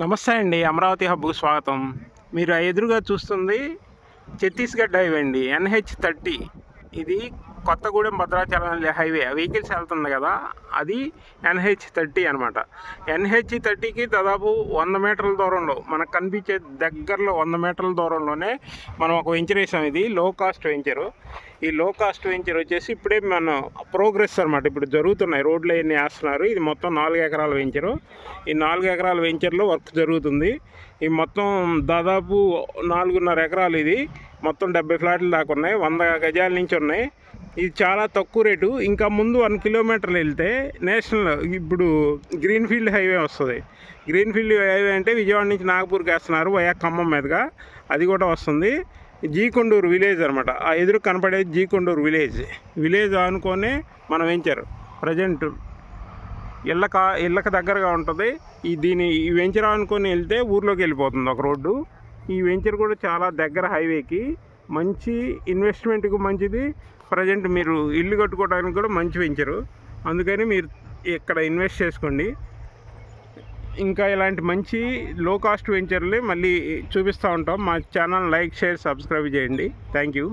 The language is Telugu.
నమస్తే అండి అమరావతి హబ్కు స్వాగతం. మీరు ఎదురుగా చూస్తుంది ఛత్తీస్గఢ్ హైవే అండి ఎన్హెచ్ థర్టీ. ఇది కొత్తగూడెం భద్రాచలం హైవే వెహికల్స్ వెళ్తుంది కదా అది ఎన్హెచ్ థర్టీ అనమాట ఎన్హెచ్ థర్టీకి దాదాపు వంద మీటర్ల దూరంలో మనకు కనిపించే దగ్గరలో వంద మీటర్ల దూరంలోనే మనం ఒక వెంచర్ వేసాం. ఇది లో కాస్ట్ వెంచరు. ఈ లో కాస్ట్ వెంచర్ వచ్చేసి ఇప్పుడే మన ప్రోగ్రెస్ అనమాట ఇప్పుడు జరుగుతున్నాయి. రోడ్లు అవన్నీ వేస్తున్నారు. ఇది మొత్తం నాలుగు ఎకరాల వెంచరు. ఈ నాలుగు ఎకరాల వెంచర్లో వర్క్ జరుగుతుంది. ఈ మొత్తం దాదాపు నాలుగున్నర ఎకరాలు ఇది. మొత్తం డెబ్బై ఫ్లాట్లు దాకా ఉన్నాయి. వంద గజాల నుంచి ఉన్నాయి. ఇది చాలా తక్కువ రేటు. ఇంకా ముందు వన్ కిలోమీటర్లు వెళ్తే నేషనల్ ఇప్పుడు గ్రీన్ ఫీల్డ్ హైవే వస్తుంది. గ్రీన్ఫీల్డ్ హైవే అంటే విజయవాడ నుంచి నాగపూర్కి వేస్తున్నారు వయా ఖమ్మం మీదుగా. అది కూడా వస్తుంది. జీకొండూరు విలేజ్ అనమాట ఆ ఎదురు కనపడేది జీకొండూరు విలేజ్. విలేజ్ అనుకొని మనం వెంచారు ప్రజెంట్ ఇళ్ళక ఇళ్ళకి దగ్గరగా ఉంటుంది. ఈ దీని ఈ వెంచర్ అనుకొని వెళ్తే ఊర్లోకి వెళ్ళిపోతుంది ఒక రోడ్డు. ఈ వెంచర్ కూడా చాలా దగ్గర హైవేకి. మంచి ఇన్వెస్ట్మెంట్కు మంచిది. ప్రజెంట్ మీరు ఇల్లు కట్టుకోవడానికి కూడా మంచి వెంచరు అందుకని మీరు ఇక్కడ ఇన్వెస్ట్ చేసుకోండి. ఇంకా ఇలాంటి మంచి లో కాస్ట్ వెంచర్లే మళ్ళీ చూపిస్తూ ఉంటాం. మా ఛానల్ లైక్ షేర్ సబ్స్క్రైబ్ చేయండి. Thank you